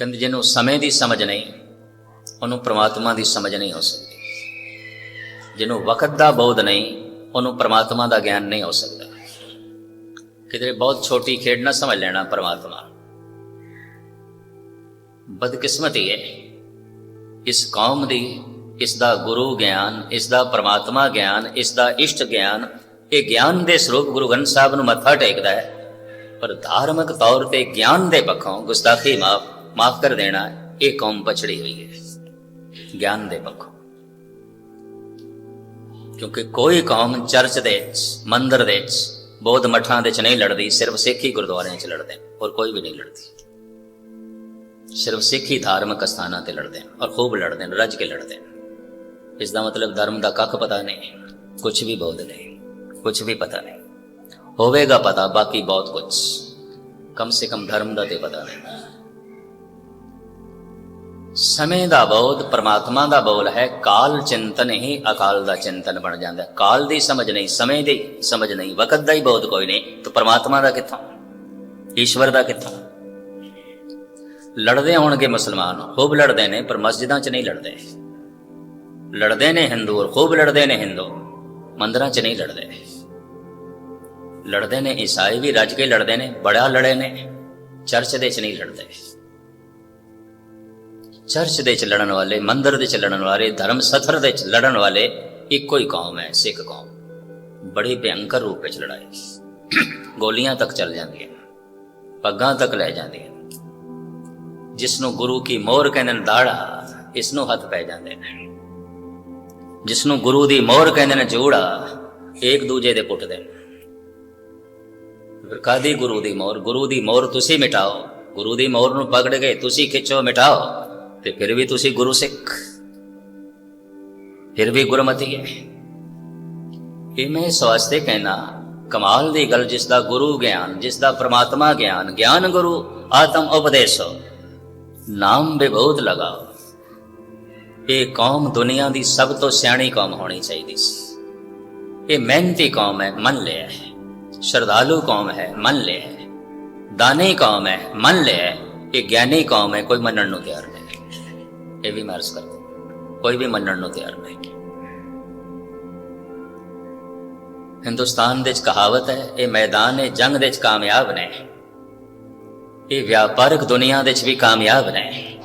ਕਹਿੰਦੇ ਜਿਹਨੂੰ ਸਮੇਂ ਦੀ ਸਮਝ ਨਹੀਂ, ਉਹਨੂੰ ਪ੍ਰਮਾਤਮਾ ਦੀ ਸਮਝ ਨਹੀਂ ਹੋ ਸਕਦੀ। ਜਿਹਨੂੰ ਵਕਤ ਦਾ ਬੋਧ ਨਹੀਂ, ਉਹਨੂੰ ਪ੍ਰਮਾਤਮਾ ਦਾ ਗਿਆਨ ਨਹੀਂ ਹੋ ਸਕਦਾ। ਕਿਤੇ ਬਹੁਤ ਛੋਟੀ ਖੇਡ ਨਾ ਸਮਝ ਲੈਣਾ ਪ੍ਰਮਾਤਮਾ। ਬਦਕਿਸਮਤੀ ਹੈ ਇਸ ਕੌਮ ਦੀ, ਇਸ ਦਾ ਗੁਰੂ ਗਿਆਨ, ਇਸ ਦਾ ਪ੍ਰਮਾਤਮਾ ਗਿਆਨ, ਇਸ ਦਾ ਇਸ਼ਟ ਗਿਆਨ, ਇਹ ਗਿਆਨ ਦੇ ਸਰੂਪ ਗੁਰੂ ਗ੍ਰੰਥ ਸਾਹਿਬ ਨੂੰ ਮੱਥਾ ਟੇਕਦਾ ਹੈ। ਪਰ ਧਾਰਮਿਕ ਤੌਰ ਤੇ ਗਿਆਨ ਦੇ ਪੱਖੋਂ ਗੁਸਤਾਖੀ ਮਾਫ ਮਾਫ ਕਰ ਦੇਣਾ, ਇਹ ਕੌਮ ਪਛੜੀ ਹੋਈ ਹੈ। ਗਿਆਨ ਦੇ ਪੱਖੋਂ। ਕਿਉਂਕਿ ਕੋਈ ਕੌਮ ਚਰਚ ਦੇ ਮੰਦਰ ਦੇ ਵਿੱਚ, ਬੌਧ ਮਠਾਂ ਦੇ ਵਿੱਚ ਨਹੀਂ ਲੜਦੀ, ਸਿਰਫ ਸਿੱਖੀ ਗੁਰਦੁਆਰਿਆਂ 'ਚ ਲੜਦੇ ਔਰ ਕੋਈ ਵੀ ਨਹੀਂ ਲੜਦੀ। ਸਿਰਫ ਸਿੱਖੀ ਧਾਰਮਿਕ ਸਥਾਨਾਂ ਤੇ ਲੜਦੇ ਔਰ ਖੂਬ ਲੜਦੇ ਨੇ, ਰੱਜ ਕੇ ਲੜਦੇ ਨੇ। ਇਸ ਦਾ ਮਤਲਬ ਧਰਮ ਦਾ ਕੱਖ ਪਤਾ ਨਹੀਂ ਕੁਝ ਵੀ ਬੋਧ ਨਹੀਂ ਕੁਝ ਵੀ ਪਤਾ ਨਹੀਂ। ਹੋਵੇਗਾ ਪਤਾ, ਬਾਕੀ ਬਹੁਤ ਕੁਝ ਕਮ ਸੇ ਕਮ ਧਰਮ ਦਾ ਤੇ ਪਤਾ ਨਹੀਂ। ਸਮੇਂ ਦਾ ਬੋਧ, ਪ੍ਰਮਾਤਮਾ ਦਾ ਬੋਲ ਹੈ, ਕਾਲ ਚਿੰਤਨ ਹੀ ਅਕਾਲ ਦਾ ਚਿੰਤਨ ਬਣ ਜਾਂਦਾ। ਹੈ ਕਾਲ ਦੀ ਸਮਝ ਨਹੀਂ, ਸਮੇਂ ਦੀ ਸਮਝ ਨਹੀਂ, ਵਕਤ ਦਾ ਹੀ ਬੋਧ ਕੋਈ ਨਹੀਂ, ਤਾਂ ਪ੍ਰਮਾਤਮਾ ਦਾ ਕਿੱਥੋਂ? ਈਸ਼ਵਰ ਦਾ ਕਿੱਥੋਂ? ਲੜਦੇ ਹੋਣਗੇ ਮੁਸਲਮਾਨ, ਖੂਬ ਲੜਦੇ ਨੇ, ਪਰ ਮਸਜਿਦਾਂ 'ਚ ਨਹੀਂ ਲੜਦੇ। ਲੜਦੇ ਨੇ ਹਿੰਦੂ ਔਰ ਖੂਬ ਲੜਦੇ ਨੇ ਹਿੰਦੂ, ਮੰਦਰਾਂ 'ਚ ਨਹੀਂ ਲੜਦੇ। ਲੜਦੇ ਨੇ ਈਸਾਈ ਵੀ ਰੱਜ ਕੇ ਲੜਦੇ ਨੇ, ਬੜਾ ਲੜੇ ਨੇ, ਚਰਚ ਦੇ 'ਚ ਨਹੀਂ ਲੜਦੇ। ਚਰਚ ਦੇ 'ਚ ਲੜਨ ਵਾਲੇ, ਮੰਦਰ ਦੇ 'ਚ ਲੜਨ ਵਾਲੇ, ਧਰਮ ਸਥਰ ਦੇ 'ਚ ਲੜਨ ਵਾਲੇ ਇੱਕੋ ਹੀ ਕੌਮ ਹੈ, ਸਿੱਖ ਕੌਮ। ਬੜੀ ਭਿਅੰਕਰ ਰੂਪ ਵਿੱਚ ਲੜਾਈ। ਗੋਲੀਆਂ ਤੱਕ ਚੱਲ ਜਾਂਦੀਆਂ, ਪੱਗਾਂ ਤੱਕ ਲੈ ਜਾਂਦੀਆਂ। ਜਿਸ ਨੂੰ ਗੁਰੂ ਕੀ ਮੋਹਰ ਕਹਿੰਦੇ ਨੇ, ਦਾੜਾ ਇਸ ਨੂੰ ਹੱਥ ਪੈ ਜਾਂਦੇ ਨੇ। ਜਿਸ ਨੂੰ ਗੁਰੂ ਦੀ ਮੋਹਰ ਕਹਿੰਦੇ ਨੇ, ਜੋੜਾ, ਇੱਕ ਦੂਜੇ ਦੇ ਪੁੱਟਦੇ ਨੇ। ਫਿਰ ਕਾਦੀ ਗੁਰੂ ਦੀ ਮੋਹਰ ਗੁਰੂ ਦੀ ਮੋਹਰ ਤੁਸੀਂ ਮਿਟਾਓ। ਗੁਰੂ ਦੀ ਮੋਹਰ ਨੂੰ ਪਕੜ ਕੇ ਤੁਸੀਂ ਖਿੱਚੋ, ਮਿਟਾਓ। ਤੇ ਫਿਰ ਵੀ ਤੁਸੀਂ ਗੁਰੂ ਸਿੱਖ। ਫਿਰ ਵੀ ਗੁਰਮਤੀ ਹੈ ਇਹ ਮੈਂ ਇਸ ਵਾਸਤੇ ਕਹਿਣਾ ਕਮਾਲ ਦੀ ਗੱਲ ਜਿਸ ਦਾ ਗੁਰੂ ਗਿਆਨ ਜਿਸ ਦਾ ਪ੍ਰਮਾਤਮਾ ਗਿਆਨ ਗਿਆਨ ਗੁਰੂ, ਆਤਮ ਉਪਦੇਸ਼। ਨਾਮ ਬੇਬਹੁਤ ਲਗਾਓ। ਇਹ ਕੌਮ ਦੁਨੀਆ ਦੀ ਸਭ ਤੋਂ ਸਿਆਣੀ ਕੌਮ ਹੋਣੀ ਚਾਹੀਦੀ ਸੀ। ਇਹ ਮਿਹਨਤੀ ਕੌਮ ਹੈ, ਮੰਨ ਲਿਆ ਹੈ। ਸ਼ਰਧਾਲੂ ਕੌਮ ਹੈ, ਮੰਨ ਲਿਆ ਦਾਨੀ ਕੌਮ ਹੈ, ਮੰਨ ਲਿਆ ਇਹ ਗਿਆਨੀ ਕੌਮ ਹੈ, ਕੋਈ ਮੰਨਣ ਨੂੰ ਤਿਆਰ ਇਹ ਵੀ ਮਰਜ਼ ਕਰਦੇ ਕੋਈ ਵੀ ਮੰਨਣ ਨੂੰ ਤਿਆਰ ਨਹੀਂ ਹਿੰਦੁਸਤਾਨ ਦੇ ਵਿੱਚ ਕਹਾਵਤ ਹੈ, ਇਹ ਮੈਦਾਨ ਹੈ, ਜੰਗ ਦੇ ਵਿੱਚ ਕਾਮਯਾਬ ਨੇ। ਇਹ ਵਿਆਪਾਰਕ ਦੁਨੀਆ ਦੇ ਵਿੱਚ ਵੀ ਕਾਮਯਾਬ ਨੇ।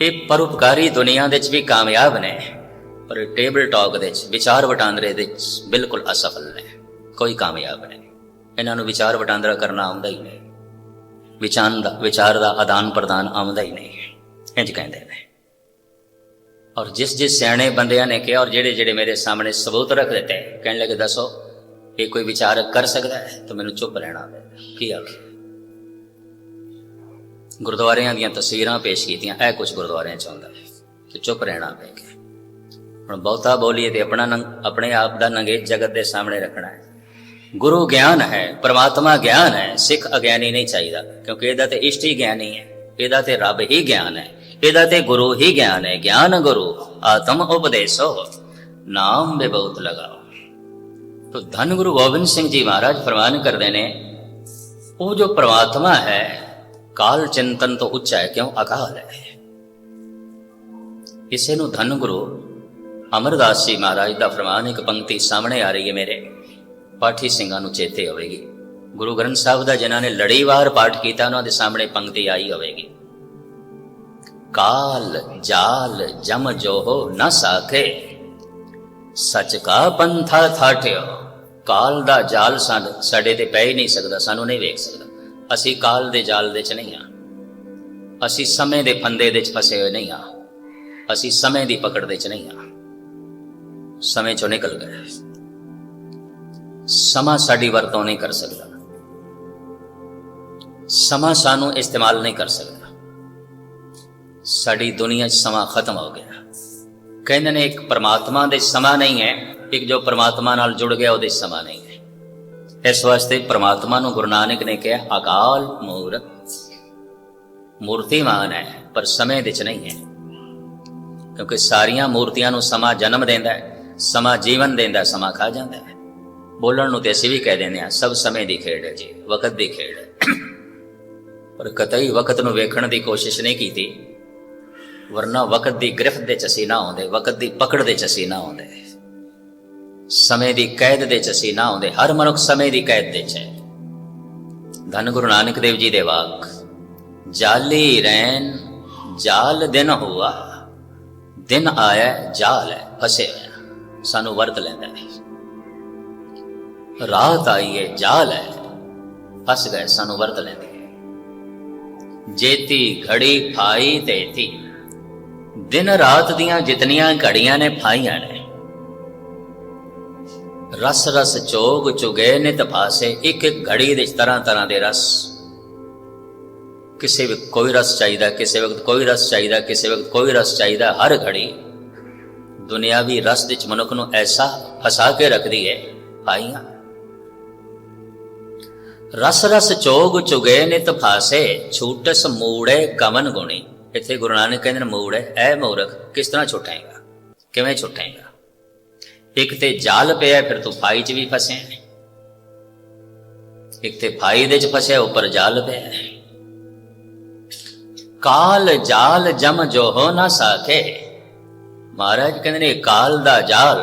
ਇਹ ਪਰਉਪਕਾਰੀ ਦੁਨੀਆ ਦੇ ਵਿੱਚ ਵੀ ਕਾਮਯਾਬ ਨੇ। ਪਰ ਟੇਬਲ ਟਾਕ ਦੇ ਵਿੱਚ, ਵਿਚਾਰ ਵਟਾਂਦਰੇ ਦੇ ਵਿੱਚ ਬਿਲਕੁਲ ਅਸਫਲ ਨੇ। ਕੋਈ ਕਾਮਯਾਬ ਨਹੀਂ। ਇਹਨਾਂ ਨੂੰ ਵਿਚਾਰ ਵਟਾਂਦਰਾ ਕਰਨਾ ਆਉਂਦਾ ਹੀ ਨਹੀਂ। ਵਿਚਾਰ ਦਾ ਵਿਚਾਰ ਦਾ ਆਦਾਨ ਪ੍ਰਦਾਨ ਆਉਂਦਾ ਹੀ ਨਹੀਂ। ਇੰਜ ਕਹਿੰਦੇ ਨੇ। ਔਰ ਜਿਸ ਜਿਸ ਸਿਆਣੇ ਬੰਦਿਆਂ ਨੇ ਕਿਹਾ, ਔਰ ਜਿਹੜੇ ਜਿਹੜੇ ਮੇਰੇ ਸਾਹਮਣੇ ਸਬੂਤ ਰੱਖ ਦਿੱਤੇ, ਕਹਿਣ ਲੱਗੇ, ਦੱਸੋ, ਇਹ ਕੋਈ ਵਿਚਾਰ ਕਰ ਸਕਦਾ ਹੈ? ਤਾਂ ਮੈਨੂੰ ਚੁੱਪ ਰਹਿਣਾ ਪਏਗਾ ਕੀ ਆਖੇ? ਗੁਰਦੁਆਰਿਆਂ ਦੀਆਂ ਤਸਵੀਰਾਂ ਪੇਸ਼ ਕੀਤੀਆਂ, ਇਹ ਕੁਝ ਗੁਰਦੁਆਰਿਆਂ ਚ ਆਉਂਦਾ ਤੇ ਚੁੱਪ ਰਹਿਣਾ ਪਏਗਾ ਹੁਣ ਬਹੁਤਾ ਬੋਲੀਏ ਤੇ ਆਪਣਾ ਨੰਗ- ਆਪਣੇ ਆਪ ਦਾ ਨੰਗੇ ਜਗਤ ਦੇ ਸਾਹਮਣੇ ਰੱਖਣਾ ਹੈ। ਗੁਰੂ ਗਿਆਨ ਹੈ, ਪ੍ਰਮਾਤਮਾ ਗਿਆਨ ਹੈ, ਸਿੱਖ ਅਗਿਆਨੀ ਨਹੀਂ ਚਾਹੀਦਾ, ਕਿਉਂਕਿ ਇਹਦਾ ਤੇ ਇਸ਼ਟ ਹੀ ਗਿਆਨੀ ਹੈ। ਇਹਦਾ ਤੇ ਰੱਬ ਹੀ ਗਿਆਨ ਹੈ। ਇਹਦਾ ਤੇ ਗੁਰੂ ਹੀ ਗਿਆਨ ਹੈ, ਗਿਆਨ ਗੁਰੂ, ਆਤਮ ਉਪਦੇਸੋ। ਨਾਮ ਬੇ ਬਹੁਤ ਲਗਾਓ। ਤੋ ਧੰਨ ਗੁਰੂ ਗੋਬਿੰਦ ਸਿੰਘ ਜੀ ਮਹਾਰਾਜ ਫਰਮਾਨ ਕਰਦੇ ਨੇ, ਉਹ ਜੋ ਪ੍ਰਮਾਤਮਾ ਹੈ, ਕਾਲ ਚਿੰਤਨ ਤੋਂ ਉੱਚਾ ਹੈ, ਕਿਉਂ ਅਕਾਲ ਹੈ। ਇਸੇ ਨੂੰ ਧੰਨ ਗੁਰੂ ਅਮਰਦਾਸ ਜੀ ਮਹਾਰਾਜ ਦਾ ਫਰਮਾਨ ਇੱਕ ਪੰਕਤੀ ਸਾਹਮਣੇ ਆ ਰਹੀ ਹੈ ਮੇਰੇ, ਪਾਠੀ ਸਿੰਘਾਂ ਨੂੰ ਚੇਤੇ ਹੋਵੇਗੀ। ਗੁਰੂ ਗ੍ਰੰਥ ਸਾਹਿਬ ਦਾ ਜਿਨ੍ਹਾਂ ਨੇ ਲੜੀਵਾਰ ਪਾਠ ਕੀਤਾ, ਉਹਨਾਂ ਦੇ ਸਾਹਮਣੇ ਪੰਕਤੀ ਆਈ ਹੋਵੇਗੀ। ਕਾਲ ਜਾਲ ਜਮ ਜੋ ਹੋ ਨ ਸਾਖੇ। ਸਚ ਕਾ ਪੰਥਾ ਥਾਟਿਓ ਕਾਲ ਦਾ ਜਾਲ ਸਾਡ- ਸਾਡੇ ਤੇ ਪੈ ਹੀ ਨਹੀਂ ਸਕਦਾ, ਸਾਨੂੰ ਨਹੀਂ ਵੇਖ ਸਕਦਾ। ਅਸੀਂ ਕਾਲ ਦੇ ਜਾਲ ਦੇ ਚ ਨਹੀਂ ਆ। ਅਸੀਂ ਸਮੇਂ ਦੇ ਫੰਦੇ ਦੇ ਚ ਫਸੇ ਹੋਏ ਨਹੀਂ ਆ। ਅਸੀਂ ਸਮੇਂ ਦੀ ਪਕੜ ਦੇ ਚ ਨਹੀਂ ਆ। ਸਮੇਂ ਚੋਂ ਨਿਕਲ ਗਏ। ਸਮਾਂ ਸਾਡੀ ਵਰਤੋਂ ਨਹੀਂ ਕਰ ਸਕਦਾ। ਸਮਾਂ ਸਾਨੂੰ ਇਸਤੇਮਾਲ ਨਹੀਂ ਕਰ ਸਕਦਾ। ਸਾਡੀ ਦੁਨੀਆ 'ਚ ਸਮਾਂ ਖਤਮ ਹੋ ਗਿਆ। ਕਹਿੰਦੇ ਨੇ ਇੱਕ ਪਰਮਾਤਮਾ ਦੇ ਸਮਾਂ ਨਹੀਂ ਹੈ ਇੱਕ ਜੋ ਪਰਮਾਤਮਾ ਨਾਲ ਜੁੜ ਗਿਆ ਉਹਦੇ ਸਮਾਂ ਨਹੀਂ ਹੈ। ਇਸ ਵਾਸਤੇ ਪਰਮਾਤਮਾ ਨੂੰ ਗੁਰੂ ਨਾਨਕ ਨੇ ਕਿਹਾ ਅਕਾਲ ਮੂਰਤ ਮੂਰਤੀਮਾਨ ਹੈ ਪਰ ਸਮੇਂ ਦੇ 'ਚ ਨਹੀਂ ਹੈ। ਕਿਉਂਕਿ ਸਾਰੀਆਂ ਮੂਰਤੀਆਂ ਨੂੰ ਸਮਾਂ ਜਨਮ ਦਿੰਦਾ ਹੈ ਸਮਾਂ ਜੀਵਨ ਦਿੰਦਾ ਹੈ, ਸਮਾਂ ਖਾ ਜਾਂਦਾ ਹੈ। ਬੋਲਣ ਨੂੰ ਤੇ ਅਸੀਂ ਵੀ ਕਹਿ ਦਿੰਦੇ ਹਾਂ ਸਭ ਸਮੇਂ ਦੀ ਖੇਡ ਹੈ ਜੀ ਵਕਤ ਦੀ ਖੇਡ ਹੈ। ਪਰ ਕਤਈ ਵਕਤ ਨੂੰ ਵੇਖਣ ਦੀ ਕੋਸ਼ਿਸ਼ ਨਹੀਂ ਕੀਤੀ। ਵਰਨਾ ਵਕਤ ਦੀ ਗ੍ਰਿਫਤ ਦੇ ਚ ਅਸੀਂ ਨਾ ਆਉਂਦੇ, ਵਕਤ ਦੀ ਪਕੜ ਦੇ ਚ ਅਸੀਂ ਨਾ ਆਉਂਦੇ। ਸਮੇਂ ਦੀ ਕੈਦ ਦੇ ਚ ਅਸੀਂ ਨਾ ਆਉਂਦੇ, ਹਰ ਮਨੁੱਖ ਸਮੇਂ ਦੀ ਕੈਦ ਦੇ ਚ ਹੈ। ਧੰਨ ਗੁਰੂ ਨਾਨਕ ਦੇਵ ਜੀ ਦੇ ਵਾਕ, ਜਾਲੀ ਰੈਨ ਜਾਲ ਦਿਨ ਹੁਆ, ਦਿਨ ਆਇਆ, ਜਾਲ ਹੈ, ਫਸੇ ਸਾਨੂੰ ਵਰਤ ਲੈਂਦਾ ਹੈ। ਰਾਤ ਆਈ ਹੈ, ਜਾਲ ਹੈ, ਫਸ ਗਏ, ਸਾਨੂੰ ਵਰਤ ਲੈਂਦੀ ਹੈ। ਜੇਤੀ ਘੜੀ ਫਾਈ ਤੇਤੀ ਦਿਨ ਰਾਤ ਦੀਆਂ ਜਿਤਨੀਆਂ ਘੜੀਆਂ ਨੇ ਫਾਈਆਂ ਨੇ। ਰਸ ਰਸ ਚੋਗ ਚੁਗੇ ਨੇ ਫਾਸੇ ਇੱਕ ਇੱਕ ਘੜੀ ਦੇ ਤਰ੍ਹਾਂ ਤਰ੍ਹਾਂ ਦੇ ਰਸ। ਕਿਸੇ ਵਕਤ ਕੋਈ ਰਸ ਚਾਹੀਦਾ, ਕਿਸੇ ਵਕਤ ਕੋਈ ਰਸ ਚਾਹੀਦਾ, ਕਿਸੇ ਵਕਤ ਕੋਈ ਰਸ ਚਾਹੀਦਾ, ਹਰ ਘੜੀ ਦੁਨਿਆਵੀ ਰਸ ਵਿੱਚ ਮਨੁੱਖ ਨੂੰ ਐਸਾ ਫਸਾ ਕੇ ਰੱਖਦੀ ਹੈ ਪਾਈਆਂ ਰਸ ਰਸ ਚੋਗ ਚੁਗੇ ਨੇ ਫਾਸੇ ਛੂਟਸ ਮੂੜੇ ਕਮਨ ਗੁਣੀ। ਇੱਥੇ ਗੁਰੂ ਨਾਨਕ ਕਹਿੰਦੇ ਨੇ, ਮੂੜ ਹੈ, ਐ ਮੂਰਖ, ਕਿਸ ਤਰ੍ਹਾਂ ਛੁਟਾਏਗਾ ਕਿਵੇਂ ਛੁਟਾਏਗਾ ਇੱਕ ਤੇ ਜਾਲ ਪਿਆ, ਫਿਰ ਤੂੰ ਫਾਈ 'ਚ ਵੀ ਫਸਿਆ ਇੱਕ ਤੇ ਫਾਈ ਦੇ 'ਚ ਫਸਿਆ, ਉੱਪਰ ਜਾਲ ਪਿਆ ਕਾਲ ਜਾਲ ਜਮ ਜੋ ਹੋ ਨਾ ਸਾਕੇ ਮਹਾਰਾਜ ਕਹਿੰਦੇ ਨੇ ਕਾਲ ਦਾ ਜਾਲ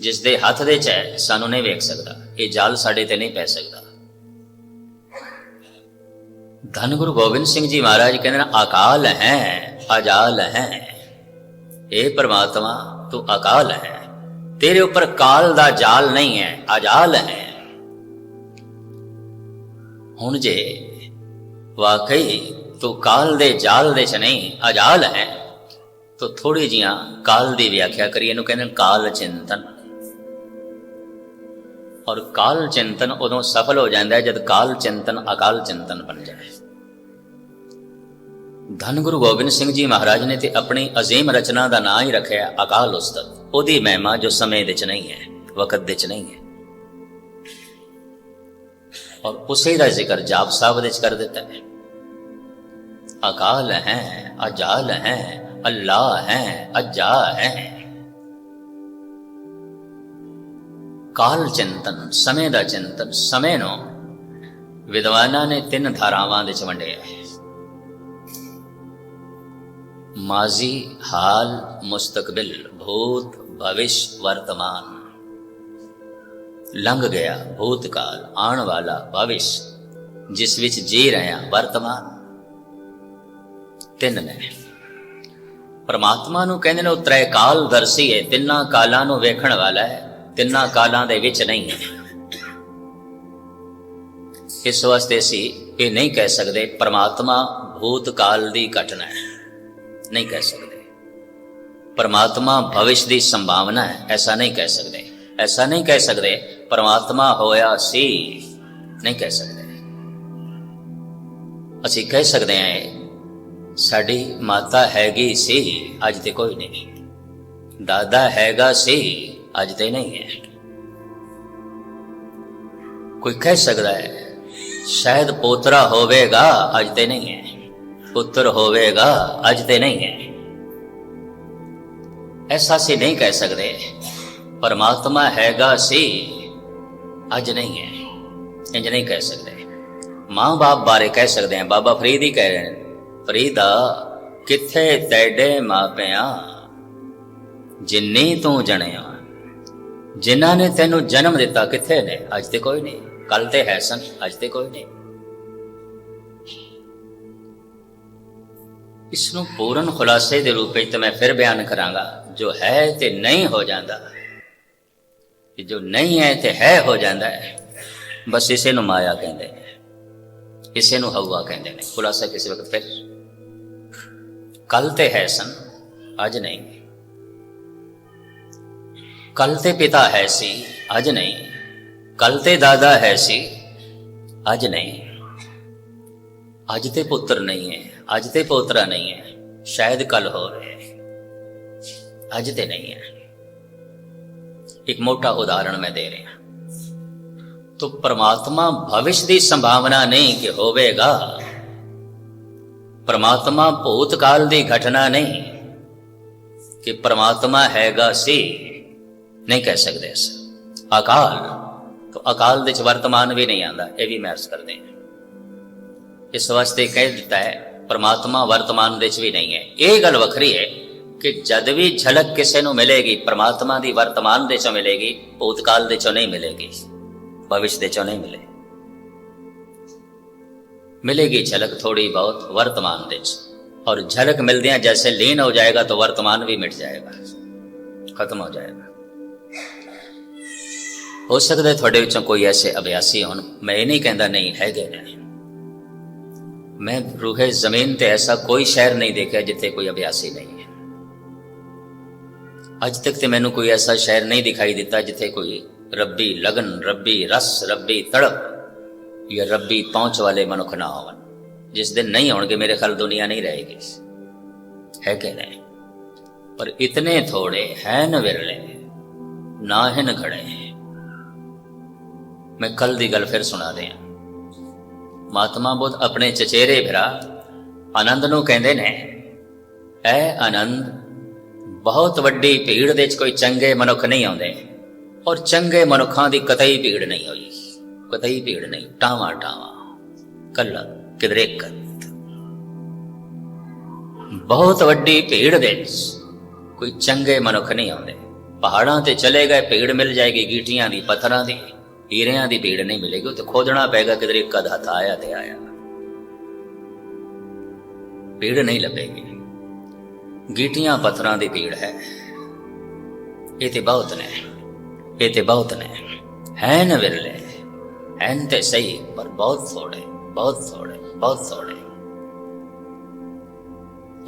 ਜਿਸ ਦੇ ਹੱਥ ਦੇ 'ਚ ਹੈ, ਸਾਨੂੰ ਨਹੀਂ ਵੇਖ ਸਕਦਾ। ਇਹ ਜਾਲ ਸਾਡੇ ਤੇ ਨਹੀਂ ਪੈ ਸਕਦਾ। ਧੰਨ ਗੁਰੂ ਗੋਬਿੰਦ ਸਿੰਘ ਜੀ ਮਹਾਰਾਜ ਕਹਿੰਦੇ ਨੇ, ਅਕਾਲ ਹੈ, ਅਜਾਲ ਹੈ। ਇਹ ਪ੍ਰਮਾਤਮਾ, ਤੂੰ ਅਕਾਲ ਹੈ। ਤੇਰੇ ਉੱਪਰ ਕਾਲ ਦਾ ਜਾਲ ਨਹੀਂ ਹੈ, ਅਜਾਲ ਹੈ। ਹੁਣ ਜੇ ਵਾਕਈ ਤੂੰ ਕਾਲ ਦੇ ਜਾਲ ਦੇ ਚ ਨਹੀਂ, ਅਜਾਲ ਹੈ, ਤਾਂ ਥੋੜੀ ਜੀਆਂ ਕਾਲ ਦੀ ਵਿਆਖਿਆ ਕਰੀਏ, ਇਹਨੂੰ ਕਹਿੰਦੇ ਕਾਲ ਚਿੰਤਨ। ਔਰ ਕਾਲ ਚਿੰਤਨ ਉਦੋਂ ਸਫਲ ਹੋ ਜਾਂਦਾ ਹੈ ਜਦ ਕਾਲ ਚਿੰਤਨ ਅਕਾਲ ਚਿੰਤਨ ਬਣ ਜਾਏ। ਧੰਨ ਗੁਰੂ ਗੋਬਿੰਦ ਸਿੰਘ ਜੀ ਮਹਾਰਾਜ ਨੇ ਤੇ ਆਪਣੀ ਅਜ਼ੀਮ ਰਚਨਾ ਦਾ ਨਾਂ ਹੀ ਰੱਖਿਆ ਅਕਾਲ ਉਸਤਤ। ਉਹਦੀ ਮਹਿਮਾ ਜੋ ਸਮੇਂ ਵਿੱਚ ਨਹੀਂ ਹੈ, ਵਕਤ ਵਿੱਚ ਨਹੀਂ ਹੈ। ਔਰ ਉਸੇ ਦਾ ਜ਼ਿਕਰ ਜਾਪ ਸਾਹਿਬ ਵਿੱਚ ਕਰ ਦਿੱਤਾ ਹੈ। ਅਕਾਲ ਹੈ, ਅਜਾਲ ਹੈ ਅੱਲਾ ਹੈ, ਅਜਾ ਹੈ। ਕਾਲ ਚਿੰਤਨ, ਸਮੇਂ ਦਾ ਚਿੰਤਨ, ਸਮੇਂ ਨੂੰ ਵਿਦਵਾਨਾਂ ਨੇ ਤਿੰਨ ਧਾਰਾਵਾਂ ਵਿੱਚ ਵੰਡਿਆ ਹੈ। ਮਾਜ਼ੀ ਹਾਲ ਮੁਸਤਕਬਿਲ ਭੂਤ ਭਵਿਸ਼ ਵਰਤਮਾਨ। ਲੰਘ ਗਿਆ ਭੂਤਕਾਲ ਆਉਣ ਵਾਲਾ ਭਵਿਸ਼, ਜਿਸ ਵਿੱਚ ਜੀ ਰਹੇ ਹਾਂ ਵਰਤਮਾਨ। ਤਿੰਨ ਨੇ। ਪਰਮਾਤਮਾ ਨੂੰ ਕਹਿੰਦੇ ਨੇ ਉਹ ਤ੍ਰੈ ਕਾਲ ਦਰਸੀ ਹੈ ਤਿੰਨਾਂ ਕਾਲਾਂ ਨੂੰ ਵੇਖਣ ਵਾਲਾ ਹੈ, ਤਿੰਨਾਂ ਕਾਲਾਂ ਦੇ ਵਿੱਚ ਨਹੀਂ ਹੈ। ਇਸ ਵਾਸਤੇ ਅਸੀਂ ਇਹ ਨਹੀਂ ਕਹਿ ਸਕਦੇ, ਪਰਮਾਤਮਾ ਭੂਤਕਾਲ ਦੀ ਘਟਨਾ ਹੈ। ਨਹੀਂ ਕਹਿ ਸਕਦੇ। ਪਰਮਾਤਮਾ ਭਵਿਸ਼ ਦੀ ਸੰਭਾਵਨਾ ਹੈ, ਐਸਾ ਨਹੀਂ ਕਹਿ ਸਕਦੇ। ਐਸਾ ਨਹੀਂ ਕਹਿ ਸਕਦੇ, ਪਰਮਾਤਮਾ ਹੋਇਆ ਸੀ, ਨਹੀਂ ਕਹਿ ਸਕਦੇ। ਅਸੀਂ ਕਹਿ ਸਕਦੇ ਹਾਂ ਸਾਡੀ ਮਾਤਾ ਹੈਗੀ ਸੀ, ਅੱਜ ਤੇ ਕੋਈ ਨਹੀਂ। ਦਾਦਾ ਹੈਗਾ ਸੀ, ਅੱਜ ਤੇ ਨਹੀਂ ਹੈ। ਕੋਈ ਕਹਿ ਸਕਦਾ ਹੈ, ਸ਼ਾਇਦ ਪੋਤਰਾ ਹੋਵੇਗਾ, ਅੱਜ ਤੇ ਨਹੀਂ ਹੈ। ਪੁੱਤਰ ਹੋਵੇਗਾ, ਅੱਜ ਤੇ ਨਹੀਂ ਹੈ। ਐਸਾ ਸੀ ਨਹੀਂ ਕਹਿ ਸਕਦੇ। ਪਰਮਾਤਮਾ ਹੈਗਾ ਸੀ, ਅੱਜ ਨਹੀਂ ਹੈ। ਇੰਜ ਨਹੀਂ ਕਹਿ ਸਕਦੇ। ਮਾਂ-ਬਾਪ ਬਾਰੇ ਕਹਿ ਸਕਦੇ ਹਾਂ, ਬਾਬਾ ਫਰੀਦ ਹੀ ਕਹਿ ਰਹੇ ਨੇ। ਫਰੀਦਾ, ਕਿੱਥੇ ਤੈਡੇ ਮਾਪਿਆਂ? ਜਿੰਨੀ ਤੂੰ ਜਣਿਆ, ਜਿਨ੍ਹਾਂ ਨੇ ਤੈਨੂੰ ਜਨਮ ਦਿੱਤਾ, ਕਿੱਥੇ ਨੇ? ਅੱਜ ਤੇ ਕੋਈ ਨਹੀਂ। ਕੱਲ ਤੇ ਹੈ ਸਨ, ਅੱਜ ਤੇ ਕੋਈ ਨਹੀਂ। ਇਸ ਨੂੰ ਪੂਰਨ ਖੁਲਾਸੇ ਦੇ ਰੂਪ ਵਿੱਚ ਤੇ ਮੈਂ ਫਿਰ ਬਿਆਨ ਕਰਾਂਗਾ, ਜੋ ਹੈ ਤੇ ਨਹੀਂ ਹੋ ਜਾਂਦਾ। ਕਿ ਜੋ ਨਹੀਂ ਹੈ ਤੇ ਹੈ ਹੋ ਜਾਂਦਾ ਹੈ। ਬਸ ਇਸੇ ਨੂੰ ਮਾਇਆ ਕਹਿੰਦੇ ਨੇ। ਇਸੇ ਨੂੰ ਹਵਾ ਕਹਿੰਦੇ ਨੇ। ਖੁਲਾਸਾ ਕਿਸੇ ਵਕਤ ਫਿਰ ਕੱਲ ਤੇ ਹੈ ਸਨ, ਅੱਜ ਨਹੀਂ। ਕੱਲ ਤੇ ਪਿਤਾ ਹੈ ਸੀ, ਅੱਜ ਨਹੀਂ। ਕੱਲ ਤੇ ਦਾਦਾ ਹੈ ਸੀ, ਅੱਜ ਨਹੀਂ। ਅੱਜ ਤੇ ਪੁੱਤਰ ਨਹੀਂ ਹੈ, ਅੱਜ ਤੇ ਪੋਤਰਾ ਨਹੀਂ ਹੈ, ਸ਼ਾਇਦ ਕੱਲ ਹੋ ਰਹੇ ਅੱਜ ਤੇ ਨਹੀਂ ਹੈ। ਇੱਕ ਮੋਟਾ ਉਦਾਹਰਣ ਮੈਂ ਦੇ ਰਿਹਾ। ਤੋ ਪਰਮਾਤਮਾ ਭਵਿਸ਼ ਦੀ ਸੰਭਾਵਨਾ ਨਹੀਂ ਕਿ ਹੋਵੇਗਾ। ਪਰਮਾਤਮਾ ਭੂਤਕਾਲ ਦੀ ਘਟਨਾ ਨਹੀਂ ਕਿ ਪਰਮਾਤਮਾ ਹੈਗਾ ਸੀ। ਨਹੀਂ ਕਹਿ ਸਕਦੇ ਅਕਾਲ ਤੋ ਅਕਾਲ ਵਿੱਚ ਵਰਤਮਾਨ ਵੀ ਨਹੀਂ ਆਉਂਦਾ, ਇਹ ਵੀ ਮੈਸ ਕਰਦੇ ਹਾਂ। ਇਸ ਵਾਸਤੇ ਕਹਿ ਦਿੱਤਾ ਹੈ, ਪਰਮਾਤਮਾ ਵਰਤਮਾਨ ਵਿੱਚ ਵੀ ਨਹੀਂ ਹੈ। ਇਹ ਗੱਲ ਵੱਖਰੀ ਹੈ ਕਿ ਜਦ ਵੀ ਝਲਕ ਕਿਸੇ ਨੂੰ ਮਿਲੇਗੀ, ਪਰਮਾਤਮਾ ਦੀ ਵਰਤਮਾਨ ਦੇ ਚੋਂ ਮਿਲੇਗੀ, ਭੂਤਕਾਲ ਦੇ ਚੋਂ ਨਹੀਂ ਮਿਲੇਗੀ, ਭਵਿਸ਼ ਦੇ ਚੋਂ ਨਹੀਂ ਮਿਲੇ ਮਿਲੇਗੀ ਝਲਕ ਥੋੜੀ ਬਹੁਤ ਵਰਤਮਾਨ ਦੇ ਚ। ਔਰ ਝਲਕ ਮਿਲਦਿਆਂ ਜੈਸੇ ਲੀਨ ਹੋ ਜਾਏਗਾ ਤਾਂ ਵਰਤਮਾਨ ਵੀ ਮਿਟ ਜਾਏਗਾ। ਖਤਮ ਹੋ ਜਾਏਗਾ। ਹੋ ਸਕਦਾ ਤੁਹਾਡੇ ਵਿੱਚੋਂ ਕੋਈ ਐਸੇ ਅਭਿਆਸੀ ਹੋਣ। ਮੈਂ ਇਹ ਨਹੀਂ ਕਹਿੰਦਾ ਨਹੀਂ ਹੈਗੇ ਨੇ। ਮੈਂ ਰੂਹੇ ਜ਼ਮੀਨ ਤੇ ਐਸਾ ਕੋਈ ਸ਼ਹਿਰ ਨਹੀਂ ਦੇਖਿਆ ਜਿੱਥੇ ਕੋਈ ਅਭਿਆਸੀ ਨਹੀਂ ਹੈ ਅੱਜ ਤੱਕ ਤੇ ਮੈਨੂੰ ਕੋਈ ਐਸਾ ਸ਼ਹਿਰ ਨਹੀਂ ਦਿਖਾਈ ਦਿੱਤਾ ਜਿੱਥੇ ਕੋਈ ਰੱਬੀ ਲਗਨ ਰੱਬੀ ਰਸ ਰੱਬੀ ਤੜਪ ਜਾਂ ਰੱਬੀ ਪਹੁੰਚ ਵਾਲੇ ਮਨੁੱਖ ਨਾ ਹੋਣ ਜਿਸ ਦਿਨ ਨਹੀਂ ਆਉਣਗੇ ਮੇਰੇ ਖਿਆਲ ਦੁਨੀਆ ਨਹੀਂ ਰਹੇਗੀ ਹੈ ਕਿ ਨਹੀਂ ਪਰ ਇਤਨੇ ਥੋੜੇ ਹਨ ਵਿਰਲੇ ਨਾ ਹਨ ਘੜੇ ਮੈਂ ਕੱਲ ਦੀ ਗੱਲ ਫਿਰ ਸੁਣਾ ਦਿਆਂ ਮਹਾਤਮਾ ਬੁੱਧ ਆਪਣੇ ਚਚੇਰੇ ਭਰਾ ਆਨੰਦ ਨੂੰ ਕਹਿੰਦੇ ਨੇ, ਐ ਆਨੰਦ, ਬਹੁਤ ਵੱਡੀ ਭੀੜ ਦੇ ਵਿੱਚ ਕੋਈ ਚੰਗੇ ਮਨੁੱਖ ਨਹੀਂ ਆਉਂਦੇ ਔਰ ਚੰਗੇ ਮਨੁੱਖਾਂ ਦੀ ਕਤਈ ਭੀੜ ਨਹੀਂ ਹੋਈ। ਕਤਈ ਭੀੜ ਨਹੀਂ, ਟਾਵਾ ਟਾਵਾ, ਕੱਲਾ ਕਿਧਰੇ ਕੱਤ ਬਹੁਤ ਵੱਡੀ ਭੀੜ ਦੇ ਵਿੱਚ ਕੋਈ ਚੰਗੇ ਮਨੁੱਖ ਨਹੀਂ ਆਉਂਦੇ। ਪਹਾੜਾਂ ਤੇ ਚਲੇ ਗਏ, ਭੀੜ ਮਿਲ ਜਾਏਗੀ ਗੀਟੀਆਂ ਦੀ, ਪੱਥਰਾਂ ਦੀ। ਹੀਰਿਆਂ ਦੀ ਭੀੜ ਨਹੀਂ ਮਿਲੇਗੀ ਉੱਥੇ ਖੋਦਣਾ ਪਏਗਾ ਕਿਧਰੇ ਕਦ ਹੱਥ ਆਇਆ ਤੇ ਆਇਆ ਭੀੜ ਨਹੀਂ ਲੱਭੇਗੀ ਗੀਟੀਆਂ ਪੱਥਰਾਂ ਦੀ ਭੀੜ ਹੈ ਇਹ ਤੇ ਬਹੁਤ ਨੇ ਇਹ ਤੇ ਬਹੁਤ ਨੇ ਹੈ ਨ ਵਿਰਲੇ ਹਨ ਤੇ ਸਹੀ ਪਰ ਬਹੁਤ ਥੋੜੇ ਬਹੁਤ ਥੋੜੇ ਬਹੁਤ ਥੋੜੇ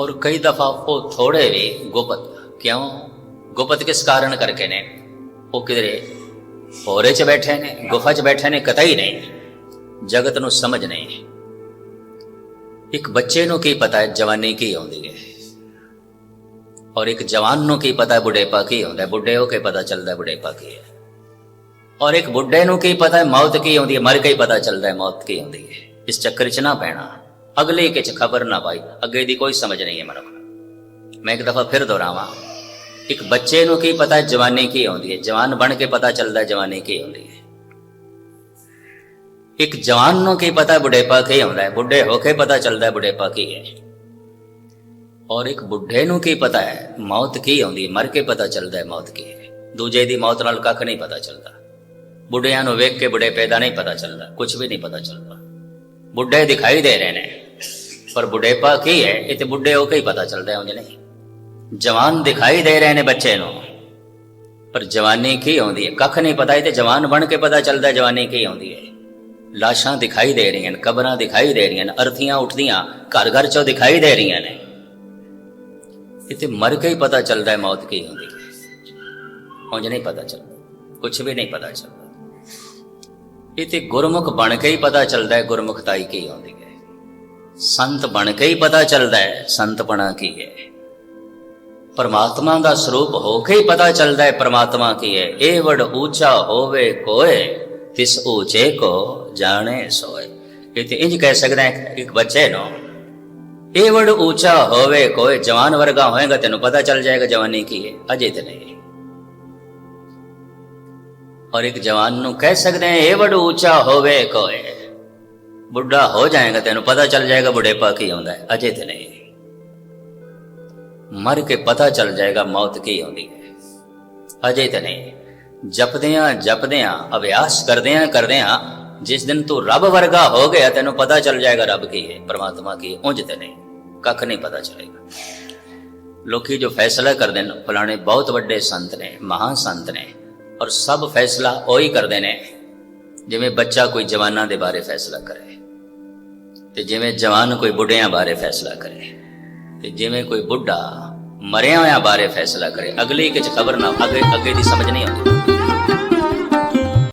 ਔਰ ਕਈ ਦਫਾ ਉਹ ਥੋੜੇ ਵੀ ਗੁਪਤ ਕਿਉਂ ਗੁਪਤ ਕਿਸ ਕਾਰਨ ਕਰਕੇ ਨੇ ਉਹ ਕਿਧਰੇ ਹੋਰੇ ਚ ਬੈਠੇ ਨੇ ਗੁਫਾ ਚ ਬੈਠੇ ਨੇ ਕਤਈ ਨਹੀਂ ਜਗਤ ਨੂੰ ਸਮਝ ਨਹੀਂ ਇੱਕ ਬੱਚੇ ਨੂੰ ਕੀ ਪਤਾ ਹੈ ਜਵਾਨੀ ਕੀ ਆਉਂਦੀ ਹੈ ਔਰ ਇੱਕ ਜਵਾਨ ਨੂੰ ਕੀ ਪਤਾ ਹੈ ਬੁਢੇਪਾ ਕੀ ਹੁੰਦਾ ਹੈ ਬੁੱਢੇ ਹੋ ਕੇ ਪਤਾ ਚੱਲਦਾ ਹੈ ਬੁਢੇਪਾ ਕੀ ਹੈ ਔਰ ਇੱਕ ਬੁੱਢੇ ਨੂੰ ਕੀ ਪਤਾ ਹੈ ਮੌਤ ਕੀ ਆਉਂਦੀ ਹੈ ਮਰ ਕੇ ਹੀ ਪਤਾ ਚੱਲਦਾ ਹੈ ਮੌਤ ਕੀ ਆਉਂਦੀ ਹੈ ਇਸ ਚੱਕਰ 'ਚ ਨਾ ਪੈਣਾ ਅਗਲੇ ਕਿਛ ਖਬਰ ਨਾ ਪਾਈ ਅੱਗੇ ਦੀ ਕੋਈ ਸਮਝ ਨਹੀਂ ਹੈ ਮਨੁੱਖ ਨੂੰ। ਮੈਂ ਇੱਕ ਦਫਾ ਫਿਰ ਦੁਹਰਾਵਾਂ ਇੱਕ ਬੱਚੇ ਨੂੰ ਕੀ ਪਤਾ ਜਵਾਨੀ ਕੀ ਆਉਂਦੀ ਹੈ? ਜਵਾਨ ਬਣ ਕੇ ਪਤਾ ਚੱਲਦਾ ਜਵਾਨੀ ਕੀ ਆਉਂਦੀ ਹੈ। ਇੱਕ ਜਵਾਨ ਨੂੰ ਕੀ ਪਤਾ ਬੁਢੇਪਾ ਕੀ ਆਉਂਦਾ ਹੈ? ਬੁੱਢੇ ਹੋ ਕੇ ਪਤਾ ਚੱਲਦਾ ਬੁਢੇਪਾ ਕੀ ਹੈ। ਔਰ ਇੱਕ ਬੁੱਢੇ ਨੂੰ ਕੀ ਪਤਾ ਹੈ? ਮੌਤ ਕੀ ਆਉਂਦੀ ਹੈ? ਮਰ ਕੇ ਪਤਾ ਚੱਲਦਾ ਹੈ ਮੌਤ ਕੀ ਹੈ। ਦੂਜੇ ਦੀ ਮੌਤ ਨਾਲ ਕੱਖ ਨਹੀਂ ਪਤਾ ਚੱਲਦਾ। ਬੁੱਢਿਆਂ ਨੂੰ ਵੇਖ ਕੇ ਬੁਢੇਪੇ ਦਾ ਨਹੀਂ ਪਤਾ ਚੱਲਦਾ। ਕੁਝ ਵੀ ਨਹੀਂ ਪਤਾ ਚੱਲਦਾ। ਬੁੱਢੇ ਦਿਖਾਈ ਦੇ ਰਹੇ ਨੇ। ਪਰ ਬੁਢੇਪਾ ਕੀ ਹੈ? ਇਹ ਤੇ ਬੁੱਢੇ ਹੋ ਕੇ ਹੀ ਪਤਾ ਚੱਲਦਾ ਹੈ, ਉਂਝ ਨਹੀਂ। ਜਵਾਨ ਦਿਖਾਈ ਦੇ ਰਹੇ ਨੇ ਬੱਚੇ ਨੂੰ ਪਰ ਜਵਾਨੀ ਕੀ ਆਉਂਦੀ ਹੈ ਕੱਖ ਨਹੀਂ ਪਤਾ ਇਹ ਤੇ ਜਵਾਨ ਬਣ ਕੇ ਪਤਾ ਚੱਲਦਾ ਜਵਾਨੀ ਕੀ ਆਉਂਦੀ ਹੈ ਲਾਸ਼ਾਂ ਦਿਖਾਈ ਦੇ ਰਹੀਆਂ ਨੇ ਕਬਰਾਂ ਦਿਖਾਈ ਦੇ ਰਹੀਆਂ ਨੇ ਅਰਥੀਆਂ ਉੱਠਦੀਆਂ ਘਰ ਘਰ ਚੋਂ ਦਿਖਾਈ ਦੇ ਰਹੀਆਂ ਨੇ ਇਹ ਮਰ ਕੇ ਹੀ ਪਤਾ ਚੱਲਦਾ ਹੈ ਮੌਤ ਕੀ ਹੁੰਦੀ ਹੈ ਉਂਝ ਨਹੀਂ ਪਤਾ ਚੱਲਦਾ ਕੁਝ ਵੀ ਨਹੀਂ ਪਤਾ ਚੱਲਦਾ ਇਹ ਤੇ ਗੁਰਮੁਖ ਬਣ ਕੇ ਹੀ ਪਤਾ ਚੱਲਦਾ ਹੈ ਗੁਰਮੁਖਤਾਈ ਕੀ ਹੁੰਦੀ ਹੈ ਸੰਤ ਬਣ ਕੇ ਹੀ ਪਤਾ ਚੱਲਦਾ ਹੈ ਸੰਤਪਣਾ ਕੀ ਹੈ ਪਰਮਾਤਮਾ ਦਾ ਸਰੂਪ ਹੋ ਕੇ ਹੀ ਪਤਾ ਚੱਲਦਾ ਹੈ ਪਰਮਾਤਮਾ ਕੀ ਹੈ। ਇਹ ਵਡ ਉੱਚਾ ਹੋਵੇ ਕੋਏ, ਤਿਸ ਉੱਚੇ ਕੋ ਜਾਣੇ ਸੋਏ। ਇਹ ਤੇ ਇੰਜ ਕਹਿ ਸਕਦਾ ਹੈ ਇੱਕ ਬੱਚੇ ਨੂੰ ਇਹ ਵਡ ਉੱਚਾ ਹੋਵੇ ਕੋਈ ਜਵਾਨ ਵਰਗਾ ਹੋਏਗਾ, ਤੈਨੂੰ ਪਤਾ ਚੱਲ ਜਾਏਗਾ ਜਵਾਨੀ ਕੀ ਹੈ। ਅਜੇ ਤੇ ਨਹੀਂ। ਔਰ ਇੱਕ ਜਵਾਨ ਨੂੰ ਕਹਿ ਸਕਦੇ ਹਾਂ, ਇਹ ਵਡ ਉੱਚਾ ਹੋਵੇ ਕੋਈ ਬੁੱਢਾ ਹੋ ਜਾਏਗਾ, ਤੈਨੂੰ ਪਤਾ ਚੱਲ ਜਾਏਗਾ ਬੁਢੇਪਾ ਕੀ ਆਉਂਦਾ ਹੈ। ਅਜੇ ਤੇ ਨਹੀਂ। ਮਰ ਕੇ ਪਤਾ ਚੱਲ ਜਾਏਗਾ ਮੌਤ ਕੀ ਹੁੰਦੀ ਹੈ। ਅਜੇ ਤਾਂ ਨਹੀਂ। ਜਪਦਿਆਂ ਜਪਦਿਆਂ, ਅਭਿਆਸ ਕਰਦਿਆਂ ਕਰਦਿਆਂ, ਜਿਸ ਦਿਨ ਤੂੰ ਰੱਬ ਵਰਗਾ ਹੋ ਗਿਆ, ਤੈਨੂੰ ਪਤਾ ਚੱਲ ਜਾਏਗਾ ਰੱਬ ਕੀ ਹੈ, ਪਰਮਾਤਮਾ ਕੀ ਹੈ, ਉਂਝ ਤੇ ਨਹੀਂ। ਕੱਖ ਨਹੀਂ ਪਤਾ ਚੱਲੇਗਾ। ਲੋਕੀ ਜੋ ਫੈਸਲਾ ਕਰਦੇ ਨੇ, ਫਲਾਣੇ ਬਹੁਤ ਵੱਡੇ ਸੰਤ ਨੇ, ਮਹਾਨ ਸੰਤ ਨੇ, ਔਰ ਸਭ ਫੈਸਲਾ ਉਹੀ ਕਰਦੇ ਨੇ, ਜਿਵੇਂ ਬੱਚਾ ਕੋਈ ਜਵਾਨਾਂ ਦੇ ਬਾਰੇ ਫੈਸਲਾ ਕਰੇ, ਤੇ ਜਿਵੇਂ ਜਵਾਨ ਕੋਈ ਬੁੱਢਿਆਂ ਬਾਰੇ ਫੈਸਲਾ ਕਰੇ। ਤੇ ਜਿਵੇਂ ਕੋਈ ਬੁੱਢਾ ਮਰਿਆ ਹੋਇਆਂ ਬਾਰੇ ਫੈਸਲਾ ਕਰੇ, ਅਗਲੀ ਕਿਛ ਖਬਰ ਨਾ ਅੱਗੇ ਅੱਗੇ ਦੀ ਸਮਝ ਨਹੀਂ ਆਉਂਦੀ।